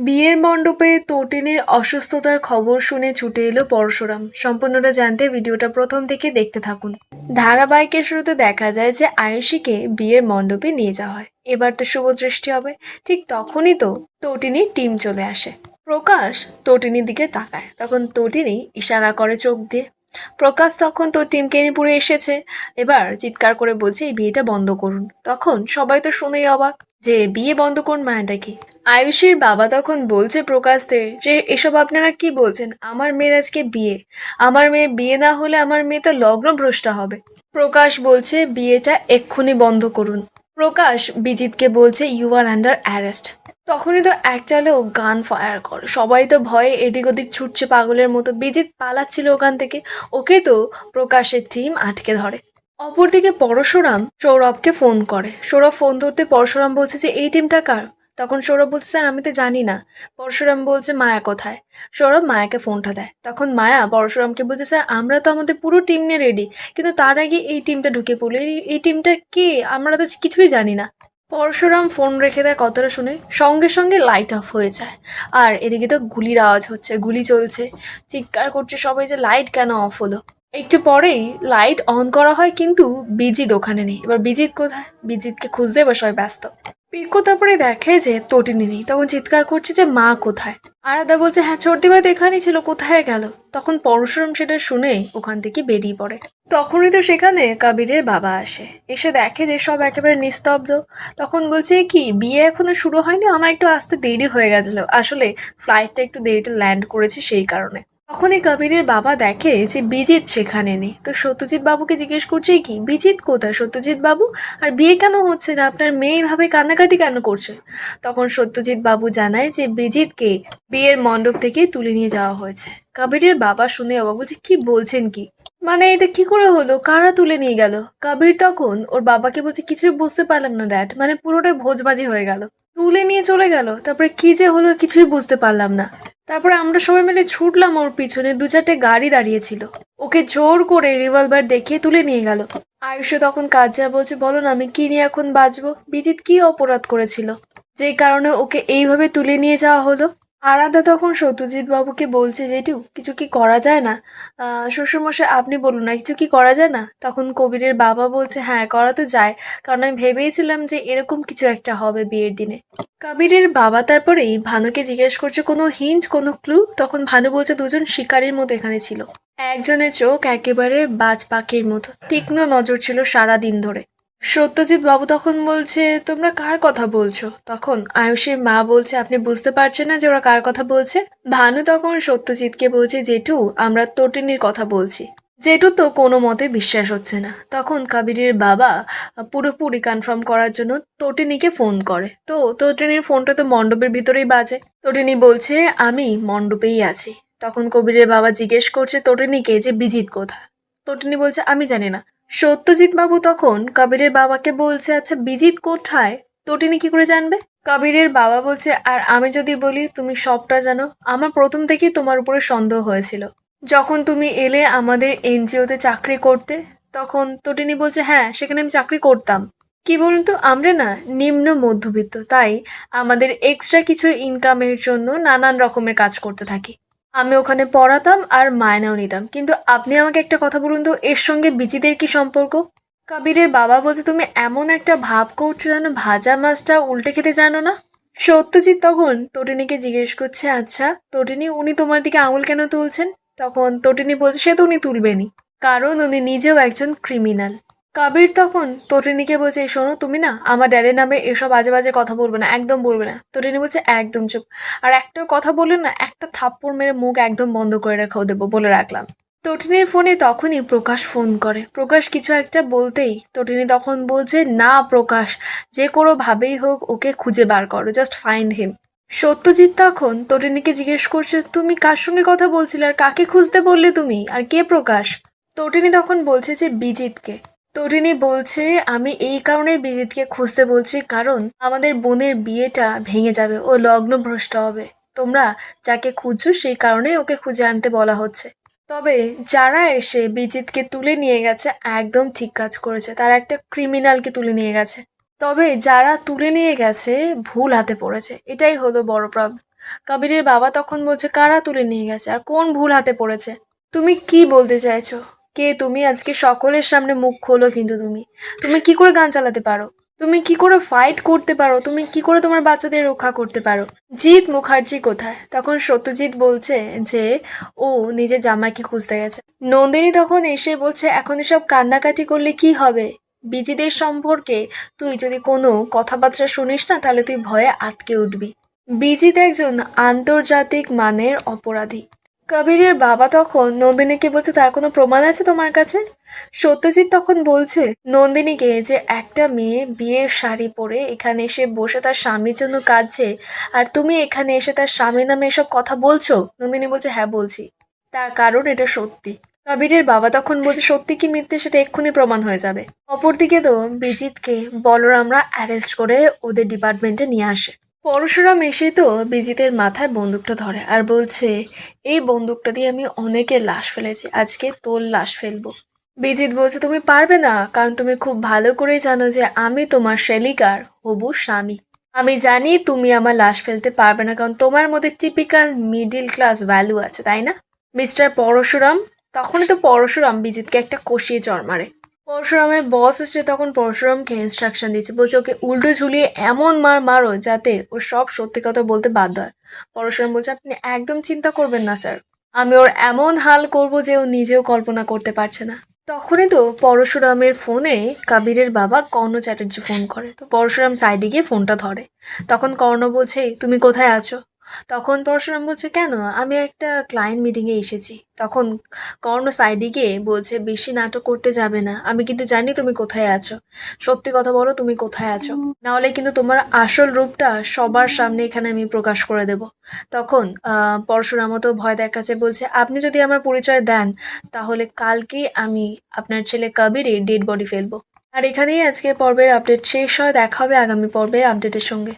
বিয়ের মণ্ডপে তটিনীর অসুস্থতার খবর শুনে ছুটে এলো পরশুরাম। সম্পূর্ণটা জানতে ভিডিওটা প্রথম থেকে দেখতে থাকুন। ধারাবাহিকের শুরুতে দেখা যায় যে আয়ুষীকে বিয়ের মণ্ডপে নিয়ে যাওয়া হয়। এবার তো শুভ দৃষ্টি হবে। ঠিক তখনই তো তটিনীর টিম চলে আসে। প্রকাশ তটিনীর দিকে তাকায়। তখন তটিনী ইশারা করে চোখ দিয়ে, প্রকাশ, তখন তো টিমকে পুরো এসেছে। এবার চিৎকার করে বলছে, এই বিয়েটা বন্ধ করুন। তখন সবাই তো শুনেই অবাক যে, বিয়ে বন্ধ করুন মায়াটা কি? আয়ুষীর বাবা তখন বলছে প্রকাশদের যে, এসব আপনারা কি বলছেন? আমার মেয়ের আজকে বিয়ে। আমার মেয়ে বিয়ে না হলে আমার মেয়ে তো লগ্ন ভ্রষ্টা হবে। প্রকাশ বলছে, বিয়েটা এক্ষুনি বন্ধ করুন। প্রকাশ বিজিতকে বলছে ইউ আর আন্ডার অ্যারেস্ট তখনই তো একচালে ও গান ফায়ার করে। সবাই তো ভয়ে এদিক ওদিক ছুটছে পাগলের মতো। বিজিত পালাচ্ছিল ওখান থেকে। ওকে তো প্রকাশের টিম আটকে ধরে। অপরদিকে পরশুরাম সৌরভকে ফোন করে। সৌরভ ফোন ধরতে পরশুরাম বলছে যে, এই টিমটা কার? তখন সৌরভ বলছে, স্যার, আমি তো জানি না। পরশুরাম বলছে, মায়া কোথায়? সৌরভ মায়াকে ফোনটা দেয়। তখন মায়া পরশুরামকে বলছে, স্যার, আমরা তো আমাদের পুরো টিম নিয়ে রেডি কিন্তু তার আগে এই টিমটা ঢুকে পড়ল। এই- টিমটা কে? আমরা তো কিছুই জানি না। পরশুরাম ফোন রেখে দেয় কথাটা শুনে, সঙ্গে সঙ্গে লাইট অফ হয়ে যায়। আর এদিকে তো গুলির আওয়াজ হচ্ছে, গুলি চলছে, চিৎকার করছে সবাই যে লাইট কেন অফ হলো। একটু পরেই লাইট অন করা হয়, কিন্তু বিজিত ওখানে নেই। এবার বিজিৎ কোথায়? বিজিতকে খুঁজতে এবার সবাই ব্যস্ত। পিকো তারপরে দেখে যে তটিনি নেই, তখন চিৎকার করছে যে মা কোথায়? আরাদা বলছে হ্যাঁ চর্দি তো এখানেই ছিল, কোথায় গেল? তখন পরশুরাম সেটা শুনে ওখান থেকে বেরিয়ে পড়ে। তখনই তো সেখানে কবিরের বাবা আসে। এসে দেখে যে সব একেবারে নিস্তব্ধ। তখন বলছে কি, বিয়ে এখনও শুরু হয়নি? আমার একটু আসতে দেরি হয়ে গেছিল। আসলে ফ্লাইটটা একটু দেরিতে ল্যান্ড করেছে সেই কারণে। তখনই কবিরের বাবা দেখে যে বিজিত সেখানে নেই। তো সত্যজিৎ বাবুকে জিজ্ঞেস করছে কি? বিজিত কোথায়? সত্যজিৎ বাবু? আর বিয়ে কেন হচ্ছে না? আপনার মেয়ে এইভাবে কান্নাকাটি কেন করছে? তখন সত্যজিৎ বাবু জানায় যে বিজিতকে বিয়ের মণ্ডপ থেকে তুলে নিয়ে যাওয়া হয়েছে। কবিরের বাবা শুনে অবাক বলছে, কি বলছেন কি? মানে এটা কি করে হলো? কারা তুলে নিয়ে গেল? কবির তখন ওর বাবাকে বলছে, কিছুই বুঝতে পারলাম না, ড্যাড। মানে পুরোটাই ভোজবাজি হয়ে গেল। তুলে নিয়ে চলে গেল। তারপরে কি যে হলো কিছুই বুঝতে পারলাম না। তারপরে আমরা সবাই মিলে ছুটলাম ওর পিছনে, দু চারটে গাড়ি দাঁড়িয়েছিল। ওকে জোর করে রিভলভার দেখিয়ে তুলে নিয়ে গেল। আয়ুষ তখন কাজা বলছে, বলো না, আমি কি নিয়ে এখন বাঁচবো? বিজিৎ কি অপরাধ করেছিল? যে কারণে ওকে এইভাবে তুলে নিয়ে যাওয়া হলো? আরাধা তখন সত্যজিৎ বাবুকে বলছে, জেঠু, কিছু কি করা যায় না? শ্বশুরমশাই, আপনি বলুন না, কিছু কি করা যায় না? তখন কবিরের বাবা বলছে হ্যাঁ করা তো যায়, কারণ আমি ভেবেছিলাম যে এরকম কিছু একটা হবে বিয়ের দিনে। কবিরের বাবা তারপরেই ভানুকে জিজ্ঞেস করছে, কোনো হিন্ট কোনো ক্লু তখন ভানু বলছে, দুজন শিকারীর মতো এখানে ছিল। একজনের চোখ একেবারে বাজ পাখির মতো, তীক্ষ্ণ নজর ছিল সারা দিন ধরে। সত্যজিৎ বাবু তখন বলছে, তোমরা কার কথা বলছো? তখন আয়ুষের মা বলছে, আপনি বুঝতে পারছেন না যে ওরা কার কথা বলছে? ভানু তখন সত্যজিৎকে বলছে, জেঠু, আমরা তটিনীর কথা বলছি। জেঠু তো কোনো মতে বিশ্বাস হচ্ছে না। তখন কাবিরের বাবা পুরোপুরি কনফার্ম করার জন্য তটিনীকে ফোন করে। তো তটিনীর ফোনটা তো মণ্ডপের ভিতরেই বাজে। তটিনী বলছে, আমি মণ্ডপেই আছি। তখন কবিরের বাবা জিজ্ঞেস করছে তটিনীকে যে, বিজিত কোথায়? তটিনী বলছে, আমি জানি না। সত্যজিৎ বাবু তখন কবিরের বাবাকে বলছে আচ্ছা বিজিত কোথায়? তটিনী কি করে জানবে? কবিরের বাবা বলছে, আর আমি যদি বলি, তুমি সবটা জানো। আমার প্রথম থেকেই তোমার উপরে সন্দেহ হয়েছিল। যখন তুমি এলে আমাদের এনজিওতে চাকরি করতে, তখন তটিনী বলছে হ্যাঁ সেখানে আমি চাকরি করতাম। কি বলুন তো, আমরা না নিম্ন মধ্যবিত্ত, তাই আমাদের এক্সট্রা কিছু ইনকামের জন্য নানান রকমের কাজ করতে থাকি। আমি ওখানে পড়াতাম আর মায়নাও নিতাম। কিন্তু আপনি আমাকে একটা কথা বলুন তো, এর সঙ্গে বিজিদের কি সম্পর্ক? কবিরের বাবা বলছে, তুমি এমন একটা ভাব করছ যেন ভাজা মাছটা উল্টে খেতে জানো না? সত্যজিৎ তখন তটিনীকে জিজ্ঞেস করছে আচ্ছা তটিনী, উনি তোমার দিকে আঙুল কেন তুলছেন? তখন তটিনী বলছে, সে তো উনি তুলবেনি কারণ উনি নিজেও একজন ক্রিমিনাল কবির তখন তটিনীকে বলছে "এই শোনো তুমি না আমার ড্যাডের নামে এসব আজে বাজে কথা বলবে না, একদম বলবে না। তটিনী বলছে, একদম চুপ। আর একটা কথা বললে না, একটা থাপ্পড় মেরে মুখ একদম বন্ধ করে রেখেও দেবো বলে রাখলাম। তটিনীর ফোনে তখনই প্রকাশ ফোন করে। প্রকাশ কিছু একটা বলতেই তটিনী তখন বলছে, না প্রকাশ, যে কোনো ভাবেই হোক ওকে খুঁজে বার করো জাস্ট ফাইন্ড হিম সত্যজিৎ তখন তটিনীকে জিজ্ঞেস করছে, তুমি কার সঙ্গে কথা বলছিলে আর কাকে খুঁজতে বললে তুমি? আর কে প্রকাশ? তটিনী তখন বলছে যে, বিজিতকে। তটিনী বলছে, আমি এই কারণেই বিজিতকে খুঁজতে বলছি, কারণ আমাদের বোনের বিয়েটা ভেঙে যাবে, ও লগ্ন ভ্রষ্ট হবে। তোমরা যাকে খুঁজছো সেই কারণেই ওকে খুঁজে আনতে বলা হচ্ছে। তবে যারা এসে বিজিতকে তুলে নিয়ে গেছে, একদম ঠিক কাজ করেছে। তারা একটা ক্রিমিনালকে তুলে নিয়ে গেছে। তবে যারা তুলে নিয়ে গেছে, ভুল হাতে পড়েছে। এটাই হলো বড় প্রবলেম কবিরের বাবা তখন বলছে, কারা তুলে নিয়ে গেছে? আর কোন ভুল হাতে পড়েছে? তুমি কি বলতে চাইছো? কে তুমি? আজকে সকলের সামনে মুখ খোলো কিন্তু তুমি। তুমি কি করে গান চালাতে পারো? তুমি কি করে ফাইট করতে পারো? তুমি কি করে তোমার বাচ্চাদের রক্ষা করতে পারো? জিৎ মুখার্জি কোথায়? তখন সত্যজিৎ বলছে যে, ও নিজের জামাইকে খুঁজতে গেছে। নন্দিনী তখন এসে বলছে, এখন এসব কান্নাকাটি করলে কি হবে? বিজিদের সম্পর্কে তুই যদি কোনো কথাবার্তা শুনিস না, তাহলে তুই ভয়ে আটকে উঠবি। বিজিত একজন আন্তর্জাতিক মানের অপরাধী। কবিরের বাবা তখন নন্দিনীকে বলছে, তার কোনো প্রমাণ আছে তোমার কাছে? সত্যজিৎ তখন বলছে, নন্দিনীকে যে একটা মেয়ে বিয়ের শাড়ি পরে এখানে এসে বসে তার স্বামীর জন্য কাঁদছে, আর তুমি এখানে এসে তার স্বামী নামে এসব কথা বলছো? নন্দিনী বলছে হ্যাঁ বলছি। তার কারণ এটা সত্যি। কবিরের বাবা তখন বলছে, সত্যি কি মিথ্যে? সেটা এক্ষুনি প্রমাণ হয়ে যাবে। অপরদিকে তো বিজিতকে বলরামরা অ্যারেস্ট করে ওদের ডিপার্টমেন্টে নিয়ে আসে। পরশুরাম এসে তো বিজিতের মাথায় বন্দুকটা ধরে আর বলছে, এই বন্দুকটা দিয়ে আমি অনেকের লাশ ফেলেছি, আজকে তোর লাশ ফেলব। বিজিত বলছে, তুমি পারবে না, কারণ তুমি খুব ভালো করেই জানো যে আমি তোমার শেলিকার হবু স্বামী। আমি জানি তুমি আমার লাশ ফেলতে পারবে না, কারণ তোমার মধ্যে টিপিক্যাল মিডিল ক্লাস ভ্যালু আছে, তাই না? মিস্টার পরশুরাম, তখনই তো পরশুরাম বিজিতকে একটা কষিয়ে চড় মারে। পরশুরামের বস এসে তখন পরশুরামকে ইনস্ট্রাকশন দিচ্ছে। বলছে, ওকে উল্টো ঝুলিয়ে এমন মার মারো যাতে ও সব সত্যি কথা বলতে বাধ্য হয়। পরশুরাম বলছে, আপনি একদম চিন্তা করবেন না, স্যার। আমি ওর এমন হাল করব যে ও নিজেও কল্পনা করতে পারছে না। তখনই তো পরশুরামের ফোনে কাবিরের বাবা কর্ণ চ্যাটার্জি ফোন করে। তো পরশুরাম সাইডে গিয়ে ফোনটা ধরে। তখন কর্ণ বলছে, তুমি কোথায় আছো? তখন পরশুরাম বলছে, কেন? আমি একটা ক্লায়েন্ট মিটিংয়ে এসেছি। তখন কর্ণ সাইডে গিয়ে বলছে, বেশি নাটক করতে যাবে না। আমি কিন্তু জানি তুমি কোথায় আছো। সত্যি কথা বলো, তুমি কোথায় আছো। নাহলে কিন্তু তোমার আসল রূপটা সবার সামনে এখানে আমি প্রকাশ করে দেব। তখন পরশুরামও তো ভয় দেখাচ্ছে, বলছে, আপনি যদি আমার পরিচয় দেন, তাহলে কালকেই আমি আপনার ছেলে কবিরের ডেড বডি ফেলব। আর এখানেই আজকের পর্বের আপডেট শেষ হয়। দেখা হবে আগামী পর্বের আপডেটের সঙ্গে।